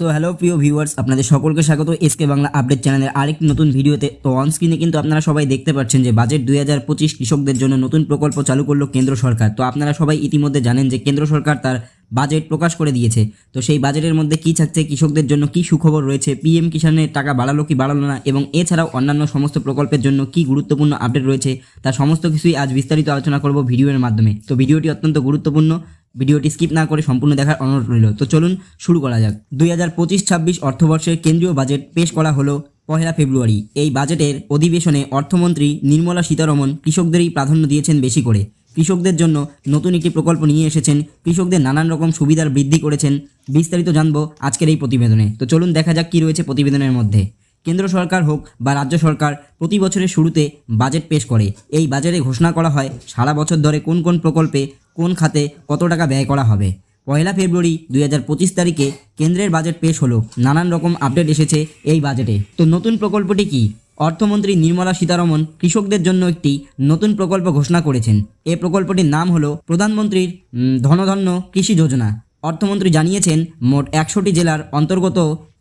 So hello প্রিয় viewers আপনাদের সকলকে স্বাগত এসকে বাংলা আপডেট চ্যানেলের আরেকটি নতুন ভিডিওতে। তো অন স্ক্রিনে কিন্তু আপনারা সবাই দেখতে পাচ্ছেন যে বাজেট দুই হাজার পঁচিশ কৃষকদের জন্য নতুন প্রকল্প চালু করল কেন্দ্র সরকার। তো, আপনারা সবাই ইতিমধ্যে জানেন যে কেন্দ্র সরকার তার বাজেট প্রকাশ করে দিয়েছে। তো, সেই বাজেটের মধ্যে কী থাকছে, কৃষকদের জন্য কী সুখবর রয়েছে পিএম কিষানের টাকা বাড়ালো কি বাড়ালো না, এবং এছাড়াও অন্যান্য সমস্ত প্রকল্পের জন্য কী গুরুত্বপূর্ণ আপডেট রয়েছে, তার সমস্ত কিছুই আজ বিস্তারিত আলোচনা করব ভিডিওর মাধ্যমে। তো, ভিডিওটি অত্যন্ত গুরুত্বপূর্ণ। ভিডিওটি স্কিপ না করে সম্পূর্ণ দেখার অনুরোধ রইল। তো চলুন শুরু করা যাক। দুই হাজার পঁচিশ ছাব্বিশ অর্থবর্ষের কেন্দ্রীয় বাজেট পেশ করা হলো পহেলা ফেব্রুয়ারি। এই বাজেটের অধিবেশনে অর্থমন্ত্রী নির্মলা সীতারমন কৃষকদেরই প্রাধান্য দিয়েছেন বেশি করে। কৃষকদের জন্য নতুন একটি প্রকল্প নিয়ে এসেছেন। কৃষকদের নানান রকম সুবিধার বৃদ্ধি করেছেন। বিস্তারিত জানব আজকের এই প্রতিবেদনে। তো চলুন দেখা যাক কী রয়েছে প্রতিবেদনের মধ্যে। কেন্দ্র সরকার হোক বা রাজ্য সরকার প্রতি বছরের শুরুতে বাজেট পেশ করে। এই বাজেটে ঘোষণা করা হয়, সারা বছর ধরে কোন কোন প্রকল্পে কোন খাতে কত টাকা ব্যয় করা হবে? পয়লা ফেব্রুয়ারি দুই হাজার পঁচিশ তারিখে কেন্দ্রের বাজেট পেশ হলো। নানান রকম আপডেট এসেছে এই বাজেটে তো নতুন প্রকল্পটি কি? অর্থমন্ত্রী নির্মলা সীতারমন কৃষকদের জন্য একটি নতুন প্রকল্প ঘোষণা করেছেন। এই প্রকল্পটির নাম হলো প্রধানমন্ত্রীর ধনধন্য কৃষি যোজনা। অর্থমন্ত্রী জানিয়েছেন, মোট একশোটি জেলার অন্তর্গত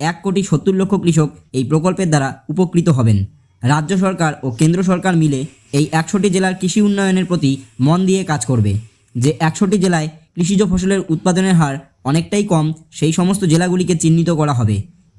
এক কোটি সত্তর লক্ষ কৃষক এই প্রকল্পের দ্বারা উপকৃত হবেন। রাজ্য সরকার ও কেন্দ্র সরকার মিলে এই একশোটি জেলার কৃষি উন্নয়নের প্রতি মন দিয়ে কাজ করবে। যে একশোটি জেলায় কৃষিজ ফসলের উৎপাদনের হার অনেকটাই কম, সেই সমস্ত জেলাগুলিকে চিহ্নিত করা হবে।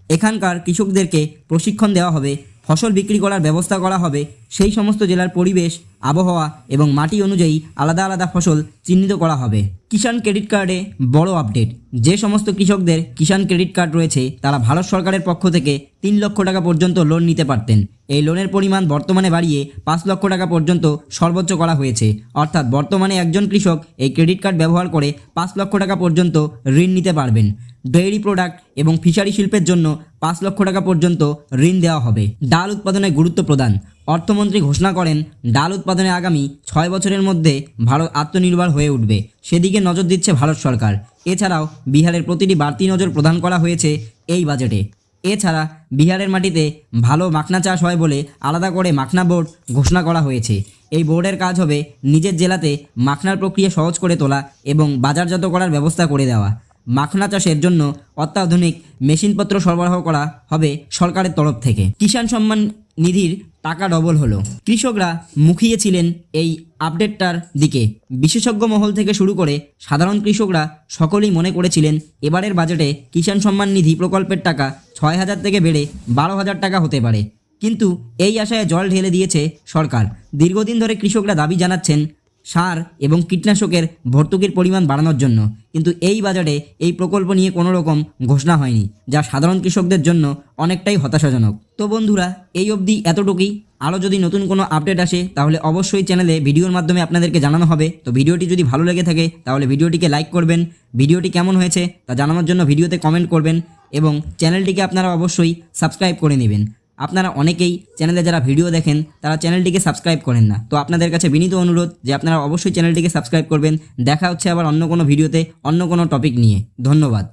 এখানকার কৃষকদেরকে প্রশিক্ষণ দেওয়া হবে ফসল বিক্রি করার ব্যবস্থা করা হবে। সেই সমস্ত জেলার পরিবেশ, আবহাওয়া এবং মাটি অনুযায়ী আলাদা আলাদা ফসল চিহ্নিত করা হবে। কিষাণ ক্রেডিট কার্ডে বড় আপডেট। যে সমস্ত কৃষকদের কিষাণ ক্রেডিট কার্ড রয়েছে, তারা ভারত সরকারের পক্ষ থেকে তিন লক্ষ টাকা পর্যন্ত লোন নিতে পারতেন। এই লোনের পরিমাণ বর্তমানে বাড়িয়ে পাঁচ লক্ষ টাকা পর্যন্ত সর্বোচ্চ করা হয়েছে। অর্থাৎ বর্তমানে একজন কৃষক এই ক্রেডিট কার্ড ব্যবহার করে পাঁচ লক্ষ টাকা পর্যন্ত ঋণ নিতে পারবেন। ডেইরি প্রোডাক্ট এবং ফিশারি শিল্পের জন্য পাঁচ লক্ষ টাকা পর্যন্ত ঋণ দেওয়া হবে। ডাল উৎপাদনে গুরুত্ব প্রদান। অর্থমন্ত্রী ঘোষণা করেন, ডাল উৎপাদনে আগামী ছয় বছরের মধ্যে ভারত আত্মনির্ভর হয়ে উঠবে। সেদিকে নজর দিচ্ছে ভারত সরকার। এছাড়াও বিহারের প্রতিটি বাড়তি নজর প্রদান করা হয়েছে এই বাজেটে। এছাড়া বিহারের মাটিতে ভালো মাখনা চাষ হয় বলে আলাদা করে মাখনা বোর্ড ঘোষণা করা হয়েছে। এই বোর্ডের কাজ হবে নিজের জেলাতে মাখনার প্রক্রিয়া সহজ করে তোলা এবং বাজারজাত করার ব্যবস্থা করে দেওয়া। মাখনা চাষের জন্য অত্যাধুনিক মেশিনপত্র সরবরাহ করা হবে সরকারের তরফ থেকে। কিষাণ সম্মান নিধির টাকা ডবল হলো। কৃষকরা মুখিয়েছিলেন এই আপডেটটার দিকে। বিশেষজ্ঞ মহল থেকে শুরু করে সাধারণ কৃষকরা সকলেই মনে করেছিলেন এবারের বাজেটে কিষাণ সম্মান নিধি প্রকল্পের টাকা ছয় হাজার থেকে বেড়ে বারো হাজার টাকা হতে পারে। কিন্তু এই আশায় জল ঢেলে দিয়েছে সরকার। দীর্ঘদিন ধরে কৃষকরা দাবি জানাচ্ছেন সার এবং কীটনাশকের ভর্তুকির পরিমাণ বাড়ানোর জন্য। কিন্তু এই বাজারে এই প্রকল্প নিয়ে কোনো রকম ঘোষণা হয়নি, যা সাধারণ কৃষকদের জন্য অনেকটাই হতাশাজনক। তো বন্ধুরা, এই অবধি এতটুকুই। আরও যদি নতুন কোনো আপডেট আসে, তাহলে অবশ্যই চ্যানেলে ভিডিওর মাধ্যমে আপনাদেরকে জানানো হবে। তো ভিডিওটি যদি ভালো লেগে থাকে, তাহলে ভিডিওটিকে লাইক করবেন। ভিডিওটি কেমন হয়েছে, তা জানানোর জন্য ভিডিওতে কমেন্ট করবেন এবং চ্যানেলটিকে আপনারা অবশ্যই সাবস্ক্রাইব করে নেবেন। আপনারা অনেকেই চ্যানেলে যারা ভিডিও দেখেন, তারা চ্যানেলটিকে সাবস্ক্রাইব করেন না। তো আপনাদের কাছে বিনীত অনুরোধ যে আপনারা অবশ্যই চ্যানেলটিকে সাবস্ক্রাইব করবেন। দেখা হচ্ছে আবার অন্য কোনো ভিডিওতে অন্য কোনো টপিক নিয়ে। ধন্যবাদ।